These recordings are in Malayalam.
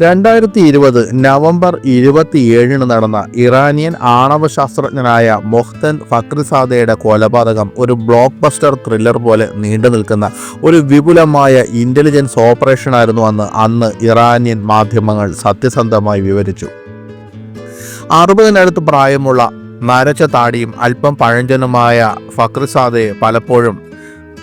രണ്ടായിരത്തി ഇരുപത് നവംബർ ഇരുപത്തിയേഴിന് നടന്ന ഇറാനിയൻ ആണവ ശാസ്ത്രജ്ഞനായ മൊഹ്തൻ ഫക്രിസാദയുടെ കൊലപാതകം ഒരു ബ്ലോക്ക് ബസ്റ്റർ ത്രില്ലർ പോലെ നീണ്ടു നിൽക്കുന്ന ഒരു വിപുലമായ ഇന്റലിജൻസ് ഓപ്പറേഷനായിരുന്നു അന്ന്. അന്ന് ഇറാനിയൻ മാധ്യമങ്ങൾ സത്യസന്ധമായി വിവരിച്ചു. അറുപതിനടുത്ത് പ്രായമുള്ള നരച്ച താടിയും അല്പം പഴഞ്ചനുമായ ഫക്രിസാദയെ പലപ്പോഴും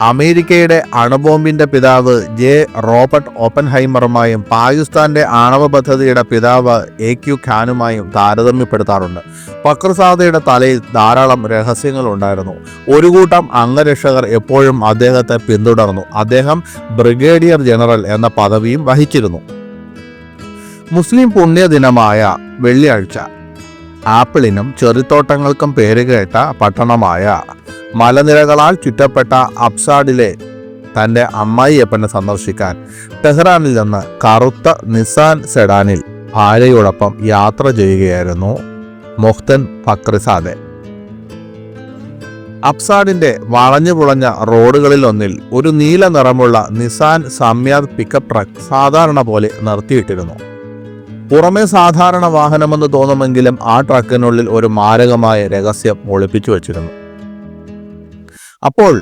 അമേരിക്കയുടെ അണുബോംബിന്റെ പിതാവ് ജെ. റോബർട്ട് ഓപ്പൻഹൈമറുമായും പാകിസ്ഥാന്റെ ആണവ പദ്ധതിയുടെ പിതാവ് എ. ക്യു. ഖാനുമായും താരതമ്യപ്പെടുത്താറുണ്ട്. ഫക്രസാദയുടെ തലയിൽ ധാരാളം രഹസ്യങ്ങൾ ഉണ്ടായിരുന്നു ഒരു കൂട്ടം അംഗരക്ഷകർ എപ്പോഴും അദ്ദേഹത്തെ പിന്തുടർന്നു. അദ്ദേഹം ബ്രിഗേഡിയർ ജനറൽ എന്ന പദവിയും വഹിച്ചിരുന്നു. മുസ്ലിം പുണ്യദിനമായ വെള്ളിയാഴ്ച ആപ്പിളിനും ചെറുത്തോട്ടങ്ങൾക്കും പേരുകേട്ട പട്ടണമായ മലനിരകളാൽ ചുറ്റപ്പെട്ട അബ്സാഡിലെ തന്റെ അമ്മായിയപ്പനെ സന്ദർശിക്കാൻ ടെഹ്റാനിൽ നിന്ന് കറുത്ത നിസാൻ സെഡാനിൽ ഭാര്യയോടൊപ്പം യാത്ര ചെയ്യുകയായിരുന്നു മൊഹ്തൻ ഫക്രിസാദെ. അബ്സാഡിന്റെ വളഞ്ഞു പുളഞ്ഞ റോഡുകളിലൊന്നിൽ ഒരു നീല നിറമുള്ള നിസാൻ സമ്യാദ് പിക്കപ്പ് ട്രക്ക് സാധാരണ പോലെ നിർത്തിയിട്ടിരുന്നു. പുറമേ സാധാരണ വാഹനമെന്ന് തോന്നുമെങ്കിലും ആ ട്രക്കിനുള്ളിൽ ഒരു മാരകമായ രഹസ്യം ഒളിപ്പിച്ചു വച്ചിരുന്നു. അപ്പോൾ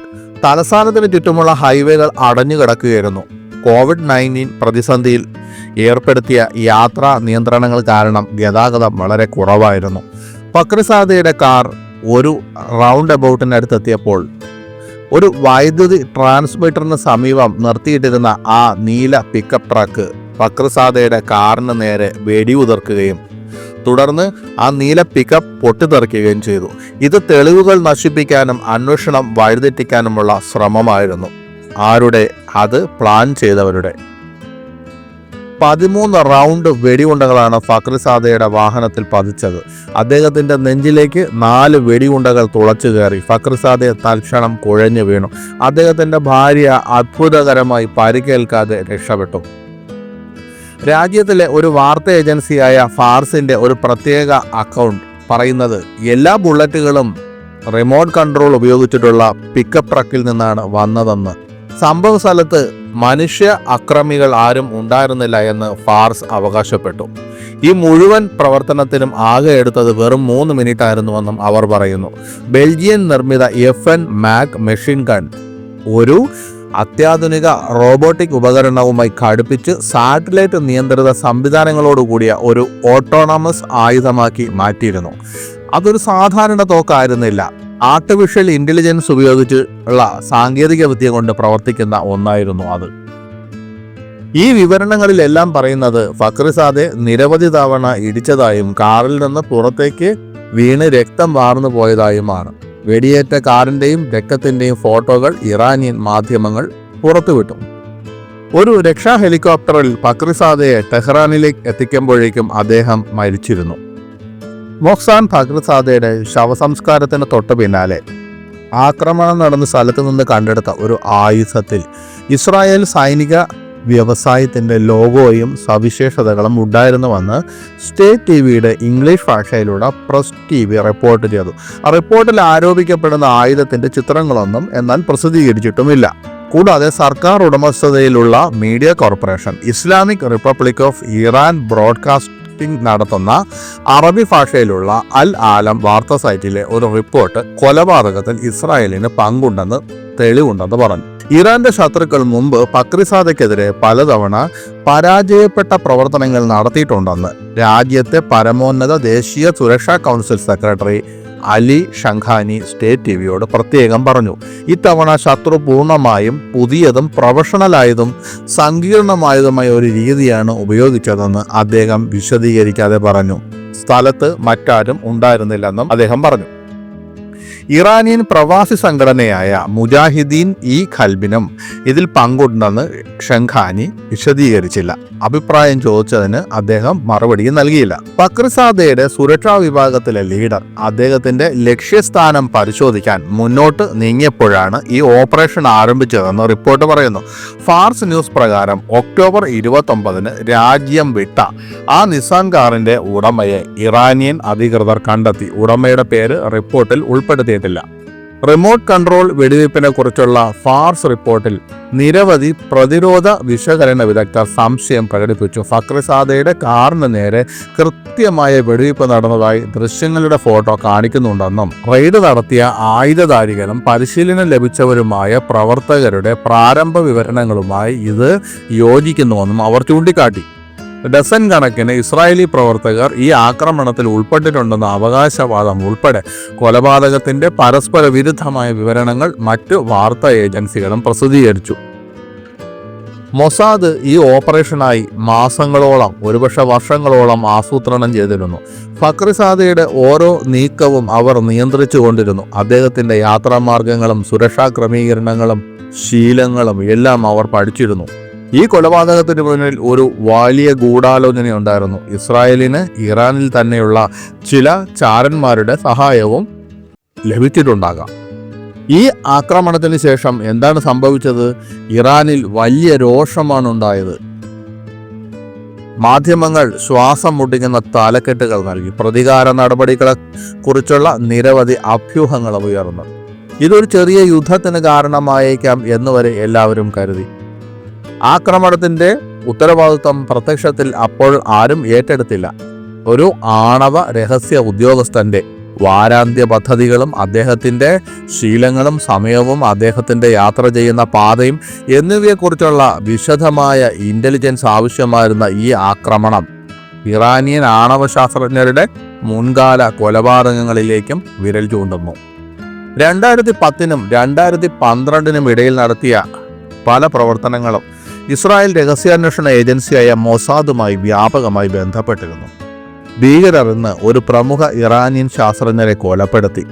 തലസ്ഥാനത്തിന് ചുറ്റുമുള്ള ഹൈവേകൾ അടഞ്ഞു കിടക്കുകയായിരുന്നു. കോവിഡ് നയന്റീൻ പ്രതിസന്ധിയിൽ ഏർപ്പെടുത്തിയ യാത്രാ നിയന്ത്രണങ്ങൾ കാരണം ഗതാഗതം വളരെ കുറവായിരുന്നു. പക്രസാദയുടെ കാർ ഒരു റൗണ്ട് അബൌട്ടിനടുത്തെത്തിയപ്പോൾ ഒരു വൈദ്യുതി ട്രാൻസ്മിറ്ററിന് സമീപം നിർത്തിയിട്ടിരുന്ന ആ നീല പിക്കപ്പ് ട്രക്ക് പക്രസാദയുടെ കാറിന് നേരെ വെടിയുതിർക്കുകയും തുടർന്ന് ആ നീല പിക്കപ്പ് പൊട്ടിത്തെറിക്കുകയും ചെയ്തു. ഇത് തെളിവുകൾ നശിപ്പിക്കാനും അന്വേഷണം വഴിതെറ്റിക്കാനുമുള്ള ശ്രമമായിരുന്നു. ആരുടെ? അത് പ്ലാൻ ചെയ്തവരുടെ. പതിമൂന്ന് റൗണ്ട് വെടിയുണ്ടകളാണ് ഫക്രിസാദയുടെ വാഹനത്തിൽ പതിച്ചത്. അദ്ദേഹത്തിന്റെ നെഞ്ചിലേക്ക് നാല് വെടിയുണ്ടകൾ തുളച്ചു കയറി. ഫക്രിസാദെ തൽക്ഷണം കുഴഞ്ഞു വീണു. അദ്ദേഹത്തിന്റെ ഭാര്യ അത്ഭുതകരമായി പരിക്കേൽക്കാതെ രക്ഷപ്പെട്ടു. രാജ്യത്തിലെ ഒരു വാർത്താ ഏജൻസിയായ ഫാർസിന്റെ ഒരു പ്രത്യേക അക്കൗണ്ട് പറയുന്നത് എല്ലാ ബുള്ളറ്റുകളും റിമോട്ട് കൺട്രോൾ ഉപയോഗിച്ചിട്ടുള്ള പിക്കപ്പ് ട്രക്കിൽ നിന്നാണ് വന്നതെന്ന്. സംഭവ സ്ഥലത്ത് മനുഷ്യ അക്രമികൾ ആരും ഉണ്ടായിരുന്നില്ല എന്ന് ഫാർസ് അവകാശപ്പെട്ടു. ഈ മുഴുവൻ പ്രവർത്തനത്തിനും ആകെ എടുത്തത് വെറും മൂന്ന് മിനിറ്റ് ആയിരുന്നുവെന്നും അവർ പറയുന്നു. ബെൽജിയൻ നിർമ്മിത F N MAG machine gun ഒരു അത്യാധുനിക റോബോട്ടിക് ഉപകരണവുമായി ഘടിപ്പിച്ച് സാറ്റലൈറ്റ് നിയന്ത്രിത സംവിധാനങ്ങളോടുകൂടിയ ഒരു ഓട്ടോണമസ് ആയുധമാക്കി മാറ്റിയിരുന്നു. അതൊരു സാധാരണ തോക്കായിരുന്നില്ല. ആർട്ടിഫിഷ്യൽ ഇന്റലിജൻസ് ഉപയോഗിച്ച് ഉള്ള സാങ്കേതിക വിദ്യ കൊണ്ട് പ്രവർത്തിക്കുന്ന ഒന്നായിരുന്നു അത്. ഈ വിവരണങ്ങളിലെല്ലാം പറയുന്നത് ഫക്രിസാദെ നിരവധി തവണ ഇടിച്ചതായും കാറിൽ നിന്ന് പുറത്തേക്ക് വീണ് രക്തം വാർന്നു പോയതായുമാണ്. വെടിയേറ്റ കാറിന്റെയും രക്തത്തിന്റെയും ഫോട്ടോകൾ ഇറാനിയൻ മാധ്യമങ്ങൾ പുറത്തുവിട്ടു. ഒരു രക്ഷാ ഹെലികോപ്റ്ററിൽ ഫക്രിസാദയെ ടെഹ്റാനിലേക്ക് എത്തിക്കുമ്പോഴേക്കും അദ്ദേഹം മരിച്ചിരുന്നു. മൊഹ്സാൻ ഫക്രിസാദയുടെ ശവസംസ്കാരത്തിന് തൊട്ടു പിന്നാലെ ആക്രമണം നടന്ന സ്ഥലത്ത് നിന്ന് കണ്ടെടുത്ത ഒരു ആയുധത്തിൽ ഇസ്രായേൽ സൈനിക വ്യവസായത്തിന്റെ ലോഗോയും സവിശേഷതകളും ഉണ്ടായിരുന്നുവെന്ന് സ്റ്റേറ്റ് ടി വിയുടെ ഇംഗ്ലീഷ് ഭാഷയിലൂടെ പ്രസ് ടി വി റിപ്പോർട്ട് ചെയ്തു. ആ റിപ്പോർട്ടിൽ ആരോപിക്കപ്പെടുന്ന ആയുധത്തിന്റെ ചിത്രങ്ങളൊന്നും എന്നാൽ പ്രസിദ്ധീകരിച്ചിട്ടുമില്ല. കൂടാതെ സർക്കാർ ഉടമസ്ഥതയിലുള്ള media corporation Islamic Republic of Iran broadcasting നടത്തുന്ന അറബി ഭാഷയിലുള്ള അൽ ആലം വാർത്താ സൈറ്റിലെ ഒരു റിപ്പോർട്ട് കൊലപാതകത്തിൽ ഇസ്രായേലിന് പങ്കുണ്ടെന്ന് തെളിവുണ്ടെന്ന് പറഞ്ഞു. ഇറാന്റെ ശത്രുക്കൾ മുമ്പ് പക്രിസാദയ്ക്കെതിരെ പലതവണ പരാജയപ്പെട്ട പ്രവർത്തനങ്ങൾ നടത്തിയിട്ടുണ്ടെന്ന്. രാജ്യത്തെ പരമോന്നത ദേശീയ സുരക്ഷാ council secretary Ali Shamkhani state T വിയോട് പ്രത്യേകം പറഞ്ഞു. ഇത്തവണ ശത്രു പൂർണമായും പുതിയതും പ്രൊഫഷണലായതും സങ്കീർണമായതുമായ ഒരു രീതിയാണ് ഉപയോഗിച്ചതെന്ന് അദ്ദേഹം വിശദീകരിക്കാതെ പറഞ്ഞു. സ്ഥലത്ത് മറ്റാരും ഉണ്ടായിരുന്നില്ലെന്നും അദ്ദേഹം പറഞ്ഞു. ഇറാനിയൻ പ്രവാസി സംഘടനയായ മുജാഹിദീൻ ഇ ഖൽബിനും ഇതിൽ പങ്കുണ്ടെന്ന് ഷംഖാനി വിശദീകരിച്ചില്ല. അഭിപ്രായം ചോദിച്ചതിന് അദ്ദേഹം മറുപടിയും നൽകിയില്ല. പക്രിസാദയുടെ സുരക്ഷാ വിഭാഗത്തിലെ ലീഡർ അദ്ദേഹത്തിന്റെ ലക്ഷ്യസ്ഥാനം പരിശോധിക്കാൻ മുന്നോട്ട് നീങ്ങിയപ്പോഴാണ് ഈ ഓപ്പറേഷൻ ആരംഭിച്ചതെന്ന് റിപ്പോർട്ട് പറയുന്നു. ഫാർസ് ന്യൂസ് പ്രകാരം ഒക്ടോബർ ഇരുപത്തൊമ്പതിന് രാജ്യം വിട്ട ആ നിസാൻ കാറിന്റെ ഉടമയെ ഇറാനിയൻ അധികൃതർ കണ്ടെത്തി. ഉടമയുടെ പേര് റിപ്പോർട്ടിൽ ഉൾപ്പെടുത്തിയിട്ടില്ല റിമോട്ട് കൺട്രോൾ വെടിവയ്പ്പിനെ കുറിച്ചുള്ള ഫാർസ് റിപ്പോർട്ടിൽ നിരവധി പ്രതിരോധ വിശകലന വിദഗ്ധർ സംശയം പ്രകടിപ്പിച്ചു. ഫക്രിസാദയുടെ കാറിന് നേരെ കൃത്യമായ വെടിവയ്പ്പ് നടന്നതായി ദൃശ്യങ്ങളുടെ ഫോട്ടോ കാണിക്കുന്നുണ്ടെന്നും റെയ്ഡ് നടത്തിയ ആയുധധാരികളും പരിശീലനം ലഭിച്ചവരുമായ പ്രവർത്തകരുടെ പ്രാരംഭ വിവരണങ്ങളുമായി ഇത് യോജിക്കുന്നുവെന്നും അവർ ചൂണ്ടിക്കാട്ടി. ഡസൻ കണക്കിന് ഇസ്രായേലി പ്രവർത്തകർ ഈ ആക്രമണത്തിൽ ഉൾപ്പെട്ടിട്ടുണ്ടെന്ന അവകാശവാദം ഉൾപ്പെടെ കൊലപാതകത്തിന്റെ പരസ്പര വിരുദ്ധമായ വിവരണങ്ങൾ മറ്റു വാർത്താ ഏജൻസികളും പ്രസിദ്ധീകരിച്ചു. മൊസാദ് ഈ ഓപ്പറേഷനായി മാസങ്ങളോളം ഒരുപക്ഷെ വർഷങ്ങളോളം ആസൂത്രണം ചെയ്തിരുന്നു. ഫക്രിസാദയുടെ ഓരോ നീക്കവും അവർ നിയന്ത്രിച്ചു കൊണ്ടിരുന്നു അദ്ദേഹത്തിന്റെ യാത്രാമാർഗങ്ങളും സുരക്ഷാ ക്രമീകരണങ്ങളും ശീലങ്ങളും എല്ലാം അവർ പഠിച്ചിരുന്നു. ഈ കൊലപാതകത്തിന് മുന്നിൽ ഒരു വലിയ ഗൂഢാലോചനയുണ്ടായിരുന്നു ഇസ്രായേലിന് ഇറാനിൽ തന്നെയുള്ള ചില ചാരന്മാരുടെ സഹായവും ലഭിച്ചിട്ടുണ്ടാകാം. ഈ ആക്രമണത്തിന് ശേഷം എന്താണ് സംഭവിച്ചത്? ഇറാനിൽ വലിയ രോഷമാണ് ഉണ്ടായത്. മാധ്യമങ്ങൾ ശ്വാസം മുട്ടിക്കുന്ന തലക്കെട്ടുകൾ നൽകി. പ്രതികാര നടപടികളെ കുറിച്ചുള്ള നിരവധി അഭ്യൂഹങ്ങൾ ഉയർന്നു ഇതൊരു ചെറിയ യുദ്ധത്തിന് കാരണമായേക്കാം എന്നുവരെ എല്ലാവരും കരുതി. ആക്രമണത്തിന്റെ ഉത്തരവാദിത്വം പ്രത്യക്ഷത്തിൽ അപ്പോൾ ആരും ഏറ്റെടുത്തില്ല. ഒരു ആണവ രഹസ്യ ഉദ്യോഗസ്ഥന്റെ വാരാന്ത്യ പദ്ധതികളും അദ്ദേഹത്തിന്റെ ശീലങ്ങളും സമയവും അദ്ദേഹത്തിന്റെ യാത്ര ചെയ്യുന്ന പാതയും എന്നിവയെക്കുറിച്ചുള്ള വിശദമായ ഇന്റലിജൻസ് ആവശ്യമായിരുന്ന ഈ ആക്രമണം ഇറാനിയൻ ആണവ ശാസ്ത്രജ്ഞരുടെ മുൻകാല കൊലപാതകങ്ങളിലേക്കും വിരൽ ചൂണ്ടുന്നു. രണ്ടായിരത്തി പത്തിനും രണ്ടായിരത്തി പന്ത്രണ്ടിനും ഇടയിൽ നടത്തിയ പല പ്രവർത്തനങ്ങളും ഇസ്രായേൽ രഹസ്യാന്വേഷണ ഏജൻസിയായ മൊസാദുമായി വ്യാപകമായി ബന്ധപ്പെട്ടിരുന്നു. ഭീകരർ ഇന്ന് ഒരു പ്രമുഖ ഇറാനിയൻ ശാസ്ത്രജ്ഞരെ കൊലപ്പെടുത്തി.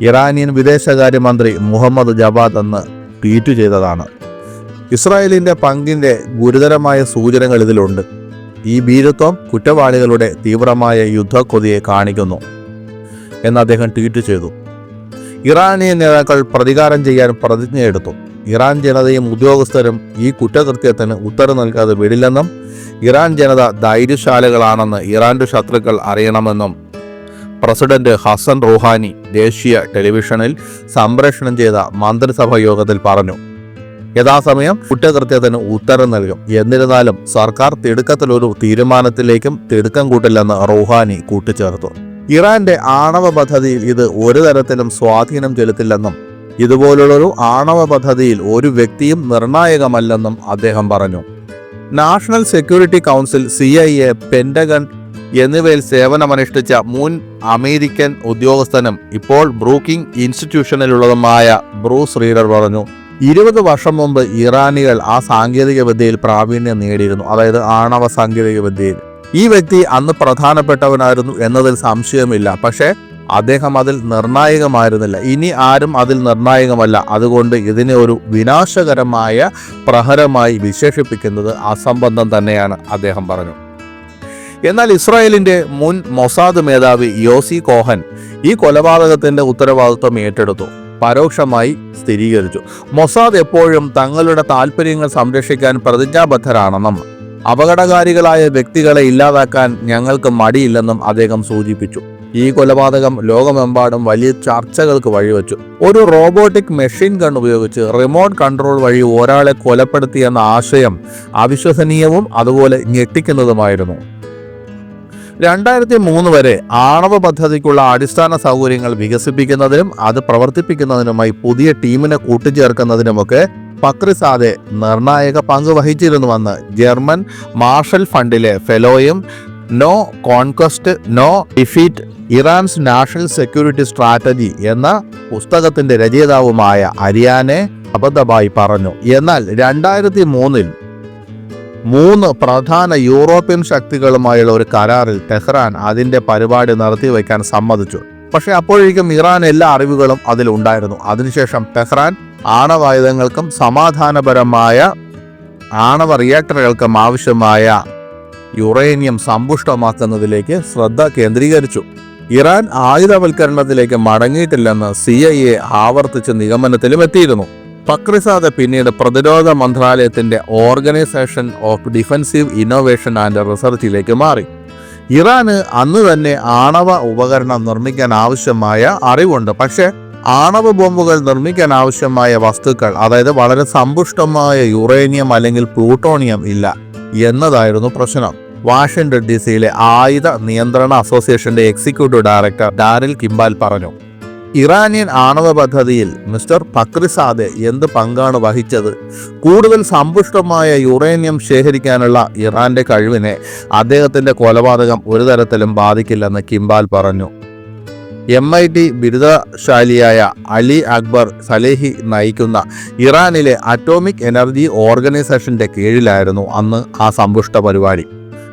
ഇറാനിയൻ വിദേശകാര്യമന്ത്രി മുഹമ്മദ് ജവാദ് അന്ന് ട്വീറ്റ് ചെയ്തതാണ്. ഇസ്രായേലിന്റെ പങ്കിന്റെ ഗുരുതരമായ സൂചനകൾ ഇതിലുണ്ട്. ഈ ഭീരത്വം കുറ്റവാളികളുടെ തീവ്രമായ യുദ്ധക്കൊതിയെ കാണിക്കുന്നു എന്ന് അദ്ദേഹം ട്വീറ്റ് ചെയ്തു. ഇറാനിയൻ നേതാക്കൾ പ്രതികാരം ചെയ്യാൻ പ്രതിജ്ഞയെടുത്തു. ഇറാൻ ജനതയും ഉദ്യോഗസ്ഥരും ഈ കുറ്റകൃത്യത്തിന് ഉത്തരം നൽകാതെ വിടില്ലെന്നും ഇറാൻ ജനത ധൈര്യശാലകളാണെന്ന് ഇറാന്റെ ശത്രുക്കൾ അറിയണമെന്നും പ്രസിഡന്റ് ഹസൻ റൂഹാനി ദേശീയ ടെലിവിഷനിൽ സംപ്രേഷണം ചെയ്ത മന്ത്രിസഭാ യോഗത്തിൽ പറഞ്ഞു. യഥാസമയം കുറ്റകൃത്യത്തിന് ഉത്തരം നൽകും. എന്നിരുന്നാലും സർക്കാർ തിടുക്കത്തിലൊരു തീരുമാനത്തിലേക്കും തിടുക്കം കൂട്ടില്ലെന്ന് റൂഹാനി കൂട്ടിച്ചേർത്തു. ഇറാന്റെ ആണവ പദ്ധതിയിൽ ഇത് ഒരു തരത്തിലും സ്വാധീനം ചെലുത്തില്ലെന്നും ഇതുപോലുള്ളൊരു ആണവ പദ്ധതിയിൽ ഒരു വ്യക്തിയും നിർണായകമല്ലെന്നും അദ്ദേഹം പറഞ്ഞു. National security council C I A Pentagon എന്നിവയിൽ സേവനമനുഷ്ഠിച്ച മുൻ അമേരിക്കൻ ഉദ്യോഗസ്ഥനും ഇപ്പോൾ ബ്രൂക്കിംഗ് ഇൻസ്റ്റിറ്റ്യൂഷനിലുള്ളതുമായ ബ്രൂസ് റീഡർ പറഞ്ഞു. ഇരുപത് വർഷം മുമ്പ് ഇറാനികൾ ആ സാങ്കേതിക വിദ്യയിൽ പ്രാവീണ്യം നേടിയിരുന്നു അതായത് ആണവ സാങ്കേതിക വിദ്യയിൽ ഈ വ്യക്തി അന്ന് പ്രധാനപ്പെട്ടവനായിരുന്നു എന്നതിൽ സംശയമില്ല. പക്ഷേ അദ്ദേഹം അതിൽ നിർണായകമായിരുന്നില്ല. ഇനി ആരും അതിൽ നിർണായകമല്ല. അതുകൊണ്ട് ഇതിനെ ഒരു വിനാശകരമായ പ്രഹരമായി വിശേഷിപ്പിക്കുന്നത് അസംബന്ധം തന്നെയാണ് അദ്ദേഹം പറഞ്ഞു. എന്നാൽ ഇസ്രായേലിന്റെ മുൻ മൊസാദ് മേധാവി യോസി കോഹൻ ഈ കൊലപാതകത്തിന്റെ ഉത്തരവാദിത്വം ഏറ്റെടുത്തു. പരോക്ഷമായി സ്ഥിരീകരിച്ചു. മൊസാദ് എപ്പോഴും തങ്ങളുടെ താല്പര്യങ്ങൾ സംരക്ഷിക്കാൻ പ്രതിജ്ഞാബദ്ധരാണെന്നും അപകടകാരികളായ വ്യക്തികളെ ഇല്ലാതാക്കാൻ ഞങ്ങൾക്ക് മടിയില്ലെന്നും അദ്ദേഹം സൂചിപ്പിച്ചു. ഈ കൊലപാതകം ലോകമെമ്പാടും വലിയ ചർച്ചകൾക്ക് വഴിവെച്ചു. ഒരു റോബോട്ടിക് മെഷീൻ ഗൺ ഉപയോഗിച്ച് റിമോട്ട് കൺട്രോൾ വഴി ഒരാളെ കൊലപ്പെടുത്തിയെന്ന ആശയം അവിശ്വസനീയവും അതുപോലെ ഞെട്ടിക്കുന്നതുമായിരുന്നു. രണ്ടായിരത്തി മൂന്ന് വരെ ആണവ പദ്ധതിക്കുള്ള അടിസ്ഥാന സൗകര്യങ്ങൾ വികസിപ്പിക്കുന്നതിനും അത് പ്രവർത്തിപ്പിക്കുന്നതിനുമായി പുതിയ ടീമിനെ കൂട്ടിച്ചേർക്കുന്നതിനുമൊക്കെ പക്രിസാദെ നിർണായക പങ്ക് വഹിച്ചിരുന്നുവെന്ന് ജർമ്മൻ മാർഷൽ ഫണ്ടിലെ ഫെലോയും no conquest no defeat Iran's national security strategy എന്ന പുസ്തകത്തിന്റെ രചയിതാവുമായ അരിയാനെ അബദ്ധമായി പറഞ്ഞു. എന്നാൽ രണ്ടായിരത്തി മൂന്നിൽ മൂന്ന് പ്രധാന യൂറോപ്യൻ ശക്തികളുമായുള്ള ഒരു കരാറിൽ ടെഹ്റാൻ അതിന്റെ പരിപാടി നിർത്തിവെക്കാൻ സമ്മതിച്ചു. പക്ഷേ അപ്പോഴേക്കും ഇറാൻ എല്ലാ അറിവുകളും അതിലുണ്ടായിരുന്നു അതിനുശേഷം ടെഹ്റാൻ ആണവായുധങ്ങൾക്കും സമാധാനപരമായ ആണവ റിയാക്ടറുകൾക്കും ആവശ്യമായ യുറേനിയം സമ്പുഷ്ടമാക്കുന്നതിലേക്ക് ശ്രദ്ധ കേന്ദ്രീകരിച്ചു. ഇറാൻ ആയുധവൽക്കരണത്തിലേക്ക് മടങ്ങിയിട്ടില്ലെന്ന് സി ഐ എ ആവർത്തിച്ച് നിഗമനത്തിലും എത്തിയിരുന്നു. പക്രിസാദ പിന്നീട് പ്രതിരോധ മന്ത്രാലയത്തിന്റെ organisation of defensive innovation and റിസർച്ചിലേക്ക് മാറി. ഇറാന് അന്ന് തന്നെ ആണവ ഉപകരണം നിർമ്മിക്കാൻ ആവശ്യമായ അറിവുണ്ട്. പക്ഷേ ആണവ ബോംബുകൾ നിർമ്മിക്കാൻ ആവശ്യമായ വസ്തുക്കൾ അതായത് വളരെ സമ്പുഷ്ടമായ യുറേനിയം അല്ലെങ്കിൽ പ്ലൂട്ടോണിയം ഇല്ല. എന്നതായിരുന്നു പ്രശ്നം. വാഷിംഗ്ടൺ ഡി സിയിലെ ആയുധ നിയന്ത്രണ അസോസിയേഷന്റെ എക്സിക്യൂട്ടീവ് ഡയറക്ടർ ഡാരിൽ കിംബാൽ പറഞ്ഞു ഇറാനിയൻ ആണവ പദ്ധതിയിൽ മിസ്റ്റർ പക്രിസാദ് എന്ത് പങ്കാണ് വഹിച്ചത്? കൂടുതൽ സമ്പുഷ്ടമായ യുറേനിയം ശേഖരിക്കാനുള്ള ഇറാന്റെ കഴിവിനെ അദ്ദേഹത്തിന്റെ കൊലപാതകം ഒരു തരത്തിലും ബാധിക്കില്ലെന്ന് കിംബാൽ പറഞ്ഞു. എം ഐ ടി ബിരുദശാലിയായ അലി അക്ബർ സലേഹി നയിക്കുന്ന ഇറാനിലെ അറ്റോമിക് എനർജി ഓർഗനൈസേഷന്റെ കീഴിലായിരുന്നു അന്ന് ആ സമ്പുഷ്ട പരിപാടി.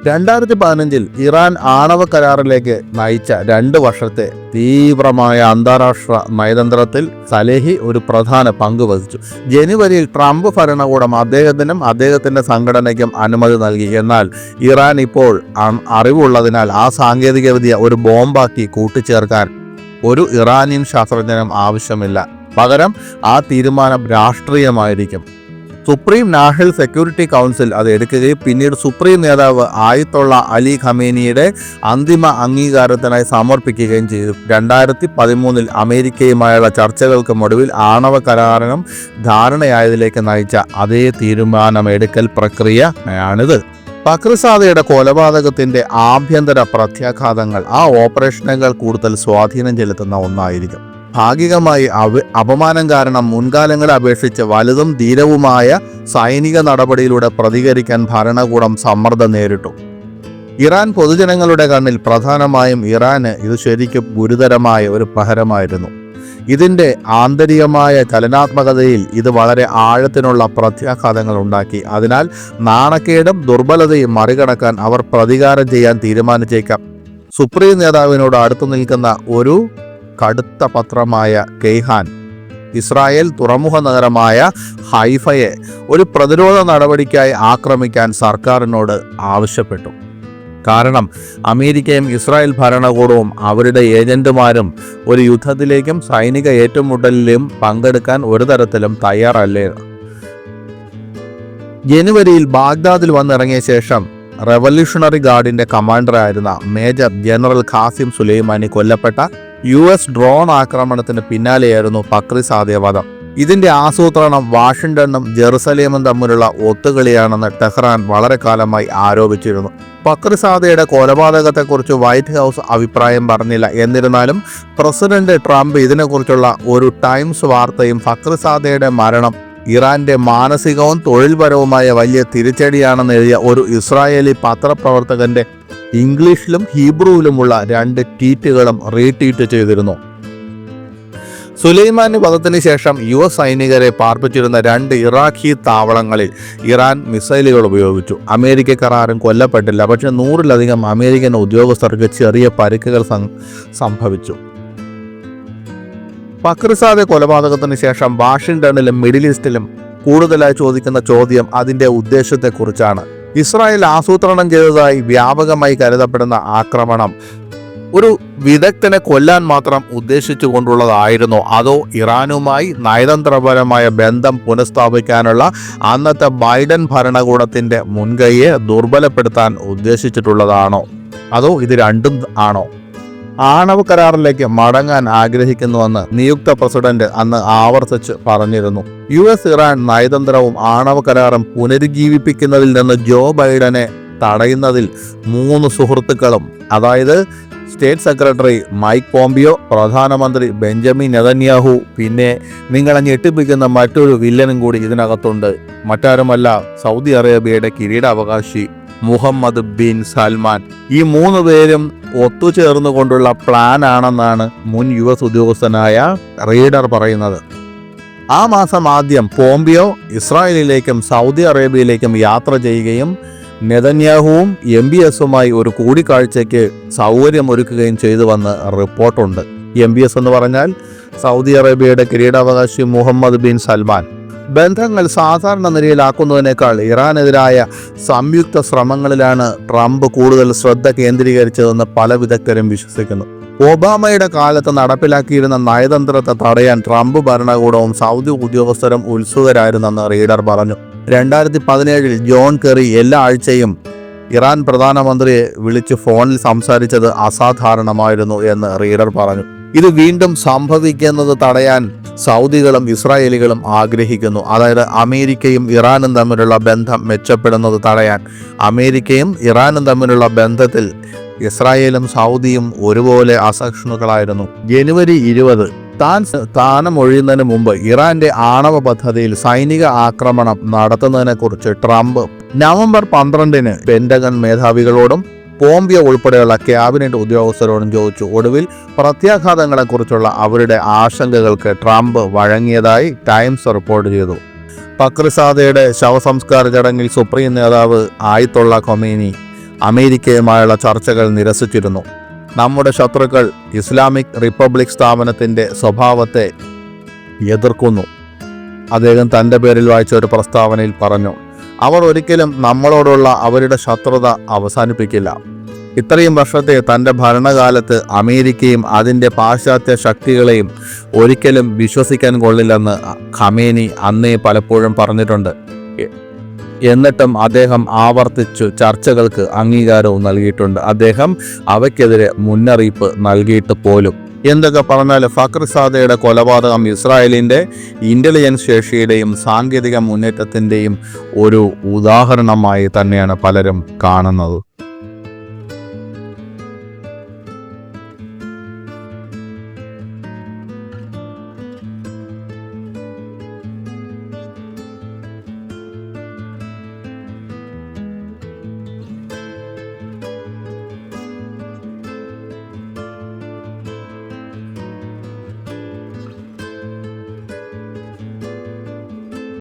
രണ്ടായിരത്തി പതിനഞ്ചിൽ ഇറാൻ ആണവ കരാറിലേക്ക് നയിച്ച രണ്ട് വർഷത്തെ തീവ്രമായ അന്താരാഷ്ട്ര നയതന്ത്രത്തിൽ സലേഹി ഒരു പ്രധാന പങ്ക് വഹിച്ചു. ജനുവരിയിൽ ട്രംപ് ഭരണകൂടം അദ്ദേഹത്തിനും അദ്ദേഹത്തിന്റെ സംഘടനയ്ക്കും അനുമതി നൽകി. എന്നാൽ ഇറാൻ ഇപ്പോൾ അറിവുള്ളതിനാൽ ആ സാങ്കേതികവിദ്യ ഒരു ബോംബാക്കി കൂട്ടിച്ചേർക്കാൻ ഒരു ഇറാനിയൻ ശാസ്ത്രജ്ഞനും ആവശ്യമില്ല. പകരം ആ തീരുമാനം രാഷ്ട്രീയമായിരിക്കും. സുപ്രീം നാഷണൽ സെക്യൂരിറ്റി കൗൺസിൽ അത് എടുക്കുകയും പിന്നീട് സുപ്രീം നേതാവ് ആയത്തുള്ള അലി ഖമേനിയുടെ അന്തിമ അംഗീകാരത്തിനായി സമർപ്പിക്കുകയും ചെയ്തു. രണ്ടായിരത്തി പതിമൂന്നിൽ അമേരിക്കയുമായുള്ള ചർച്ചകൾക്ക് ഒടുവിൽ ആണവ കരാറിനും ധാരണയായതിലേക്ക് നയിച്ച അതേ തീരുമാനമെടുക്കൽ പ്രക്രിയയാണിത്. പക്രിസാദയുടെ കൊലപാതകത്തിന്റെ ആഭ്യന്തര പ്രത്യാഘാതങ്ങൾ ആ ഓപ്പറേഷനുകൾ കൂടുതൽ സ്വാധീനം ചെലുത്തുന്ന ഒന്നായിരിക്കും. ഭാഗികമായി അവ അപമാനം കാരണം മുൻകാലങ്ങളെ അപേക്ഷിച്ച് വലുതും ധീരവുമായ സൈനിക നടപടിയിലൂടെ പ്രതികരിക്കാൻ ഭരണകൂടം സമ്മർദ്ദം നേരിട്ടു. ഇറാൻ പൊതുജനങ്ങളുടെ കണ്ണിൽ പ്രധാനമായും ഇറാന് ഇത് ശരിക്കും ഗുരുതരമായ ഒരു പ്രഹരമായിരുന്നു ഇതിന്റെ ആന്തരികമായ ചലനാത്മകതയിൽ ഇത് വളരെ ആഴത്തിനുള്ള പ്രത്യാഘാതങ്ങൾ ഉണ്ടാക്കി. അതിനാൽ നാണക്കേടും ദുർബലതയും മറികടക്കാൻ അവർ പ്രതികാരം ചെയ്യാൻ തീരുമാനിച്ചേക്കാം. സുപ്രീം നേതാവിനോട് അടുത്തു നിൽക്കുന്ന ഒരു കടുത്ത പത്രമായ കെയ്ഹാൻ ഇസ്രായേൽ തുറമുഖ നഗരമായ ഹൈഫയെ ഒരു പ്രതിരോധ നടപടിക്കായി ആക്രമിക്കാൻ സർക്കാരിനോട് ആവശ്യപ്പെട്ടു. കാരണം അമേരിക്കയും ഇസ്രായേൽ ഭരണകൂടവും അവരുടെ ഏജന്റുമാരും ഒരു യുദ്ധത്തിലേക്കും സൈനിക ഏറ്റുമുട്ടലിലും പങ്കെടുക്കാൻ ഒരു തരത്തിലും തയ്യാറല്ലേ? ജനുവരിയിൽ ബാഗ്ദാദിൽ വന്നിറങ്ങിയ ശേഷം റവല്യൂഷണറി ഗാർഡിന്റെ കമാൻഡറായിരുന്ന മേജർ ജനറൽ ഖാസിം സുലൈമാനി കൊല്ലപ്പെട്ട യു എസ് ഡ്രോൺ ആക്രമണത്തിന് പിന്നാലെയായിരുന്നു പക്രിസാദെ വധം ഇതിന്റെ ആസൂത്രണം വാഷിംഗ്ടണും ജെറുസലേമും തമ്മിലുള്ള ഒത്തുകളിയാണെന്ന് ടെഹ്റാൻ വളരെ കാലമായി ആരോപിച്ചിരുന്നു. പക്രിസാദയുടെ കൊലപാതകത്തെക്കുറിച്ച് വൈറ്റ് ഹൗസ് അഭിപ്രായം പറഞ്ഞില്ല. എന്നിരുന്നാലും പ്രസിഡന്റ് ട്രംപ് ഇതിനെക്കുറിച്ചുള്ള ഒരു ടൈംസ് വാർത്തയും ഫക്രിസാദയുടെ മരണം ഇറാന്റെ മാനസികവും തൊഴിൽപരവുമായ വലിയ തിരിച്ചടിയാണെന്ന് എഴുതിയ ഒരു ഇസ്രായേലി പത്രപ്രവർത്തകന്റെ ഇംഗ്ലീഷിലും ഹീബ്രുവിലുമുള്ള രണ്ട് ട്വീറ്റുകളും റീട്വീറ്റ് ചെയ്തിരുന്നു. സുലൈമാൻ വധത്തിന് ശേഷം യു എസ് സൈനികരെ പാർപ്പിച്ചിരുന്ന രണ്ട് ഇറാഖി താവളങ്ങളിൽ ഇറാൻ മിസൈലുകൾ ഉപയോഗിച്ചു. അമേരിക്കക്കാരും കൊല്ലപ്പെട്ടില്ല. പക്ഷേ നൂറിലധികം അമേരിക്കൻ ഉദ്യോഗസ്ഥർക്ക് ചെറിയ പരിക്കുകൾ സംഭവിച്ചു. പക്രിസാദെ കൊലപാതകത്തിന് ശേഷം വാഷിംഗ്ടണിലും മിഡിൽ ഈസ്റ്റിലും കൂടുതലായി ചോദിക്കുന്ന ചോദ്യം അതിന്റെ ഉദ്ദേശത്തെക്കുറിച്ചാണ്. ഇസ്രായേൽ ആസൂത്രണം ചെയ്തതായി വ്യാപകമായി കരുതപ്പെടുന്ന ആക്രമണം ഒരു വിദഗ്ധനെ കൊല്ലാൻ മാത്രം ഉദ്ദേശിച്ചു കൊണ്ടുള്ളതായിരുന്നോ അതോ ഇറാനുമായി നയതന്ത്രപരമായ ബന്ധം പുനഃസ്ഥാപിക്കാനുള്ള അന്നത്തെ ബൈഡൻ ഭരണകൂടത്തിന്റെ മുൻകൈയെ ദുർബലപ്പെടുത്താൻ ഉദ്ദേശിച്ചിട്ടുള്ളതാണോ? അതോ ഇത് രണ്ടും ആണോ? ആണവ കരാറിലേക്ക് മടങ്ങാൻ ആഗ്രഹിക്കുന്നുവെന്ന് നിയുക്ത പ്രസിഡന്റ് അന്ന് ആവർത്തിച്ച് പറഞ്ഞിരുന്നു. യു എസ് ഇറാൻ നയതന്ത്രവും ആണവ കരാറും പുനരുജ്ജീവിപ്പിക്കുന്നതിൽ നിന്ന് ജോ ബൈഡനെ തടയുന്നതിൽ മൂന്ന് സുഹൃത്തുക്കളും അതായത് സ്റ്റേറ്റ് സെക്രട്ടറി മൈക്ക് പോംപിയോ പ്രധാനമന്ത്രി ബെഞ്ചമിൻ നെതന്യാഹു പിന്നെ നിങ്ങളെ ഞെട്ടിപ്പിക്കുന്ന മറ്റൊരു വില്ലനും കൂടി ഇതിനകത്തുണ്ട്. മറ്റാരുമല്ല സൗദി അറേബ്യയുടെ കിരീടാവകാശി മുഹമ്മദ് ബിൻ സൽമാൻ. ഈ മൂന്ന് പേരും ഒത്തുചേർന്നു കൊണ്ടുള്ള പ്ലാൻ ആണെന്നാണ് മുൻ യു എസ് ഉദ്യോഗസ്ഥനായ റീഡർ പറയുന്നത്. ആ മാസം ആദ്യം പോംപിയോ ഇസ്രായേലിലേക്കും സൗദി അറേബ്യയിലേക്കും യാത്ര ചെയ്യുകയും നെതന്യാഹുവും എം ബി എസുമായി ഒരു കൂടിക്കാഴ്ചയ്ക്ക് സൗകര്യമൊരുക്കുകയും ചെയ്തുവെന്ന് റിപ്പോർട്ടുണ്ട്. എം ബി എസ് എന്ന് പറഞ്ഞാൽ സൗദി അറേബ്യയുടെ കിരീടാവകാശി മുഹമ്മദ് ബിൻ സൽമാൻ. ബന്ധങ്ങൾ സാധാരണ നിലയിലാക്കുന്നതിനേക്കാൾ ഇറാനെതിരായ സംയുക്ത ശ്രമങ്ങളിലാണ് ട്രംപ് കൂടുതൽ ശ്രദ്ധ കേന്ദ്രീകരിച്ചതെന്ന് പല വിദഗ്ധരും വിശ്വസിക്കുന്നു. ഒബാമയുടെ കാലത്ത് നടപ്പിലാക്കിയിരുന്ന നയതന്ത്രത്തെ തടയാൻ ട്രംപ് ഭരണകൂടവും സൗദി ഉദ്യോഗസ്ഥരും ഉത്സുകരായിരുന്നെന്ന് റീഡർ പറഞ്ഞു. രണ്ടായിരത്തി പതിനേഴിൽ ജോൺ കെറി എല്ലാ ആഴ്ചയും ഇറാൻ പ്രധാനമന്ത്രിയെ വിളിച്ച് ഫോണിൽ സംസാരിച്ചത് അസാധാരണമായിരുന്നു എന്ന് റീഡർ പറഞ്ഞു. ഇത് വീണ്ടും സംഭവിക്കുന്നത് തടയാൻ സൗദികളും ഇസ്രായേലികളും ആഗ്രഹിക്കുന്നു. അതായത് അമേരിക്കയും ഇറാനും തമ്മിലുള്ള ബന്ധം മെച്ചപ്പെടുന്നത് തടയാൻ അമേരിക്കയും ഇറാനും തമ്മിലുള്ള ബന്ധത്തിൽ ഇസ്രായേലും സൗദിയും ഒരുപോലെ അസഹിഷ്ണുക്കളായിരുന്നു. ജനുവരി ഇരുപത് താൻ സ്ഥാനമൊഴിയുന്നതിന് മുമ്പ് ഇറാന്റെ ആണവ പദ്ധതിയിൽ സൈനിക ആക്രമണം നടത്തുന്നതിനെക്കുറിച്ച് ട്രംപ് നവംബർ പന്ത്രണ്ടിന് പെന്റഗൺ മേധാവികളോടും പോംപിയോ ഉൾപ്പെടെയുള്ള ക്യാബിനറ്റ് ഉദ്യോഗസ്ഥരോടും ചോദിച്ചു. ഒടുവിൽ പ്രത്യാഘാതങ്ങളെക്കുറിച്ചുള്ള അവരുടെ ആശങ്കകൾക്ക് ട്രംപ് വഴങ്ങിയതായി ടൈംസ് റിപ്പോർട്ട് ചെയ്തു. പക്രിസാദയുടെ ശവസംസ്കാര ചടങ്ങിൽ സുപ്രീം നേതാവ് ആയിത്തുള്ള കൊമേനി അമേരിക്കയുമായുള്ള ചർച്ചകൾ നിരസിച്ചിരുന്നു. നമ്മുടെ ശത്രുക്കൾ ഇസ്ലാമിക് റിപ്പബ്ലിക് സ്ഥാപനത്തിന്റെ സ്വഭാവത്തെ എതിർക്കുന്നു. അദ്ദേഹം തന്റെ പേരിൽ വായിച്ച ഒരു പ്രസ്താവനയിൽ പറഞ്ഞു. അവർ ഒരിക്കലും നമ്മളോടുള്ള അവരുടെ ശത്രുത അവസാനിപ്പിക്കില്ല. ഇത്രയും വർഷത്തെ തന്റെ ഭരണകാലത്ത് അമേരിക്കയും അതിന്റെ പാശ്ചാത്യ ശക്തികളെയും ഒരിക്കലും വിശ്വസിക്കാൻ കൊള്ളില്ലെന്ന് ഖമേനി അന്നേ പലപ്പോഴും പറഞ്ഞിട്ടുണ്ട്. എന്നിട്ടും അദ്ദേഹം ആവർത്തിച്ചു ചർച്ചകൾക്ക് അംഗീകാരവും നൽകിയിട്ടുണ്ട്. അദ്ദേഹം അവയ്ക്കെതിരെ മുന്നറിയിപ്പ് നൽകിയിട്ട് പോലും എന്തൊക്കെ പറഞ്ഞാൽ ഫക്രിസാദയുടെ കൊലപാതകം ഇസ്രായേലിന്റെ ഇന്റലിജൻസ് ശേഷിയുടെയും സാങ്കേതിക മുന്നേറ്റത്തിന്റെയും ഒരു ഉദാഹരണമായി തന്നെയാണ് പലരും കാണുന്നത്.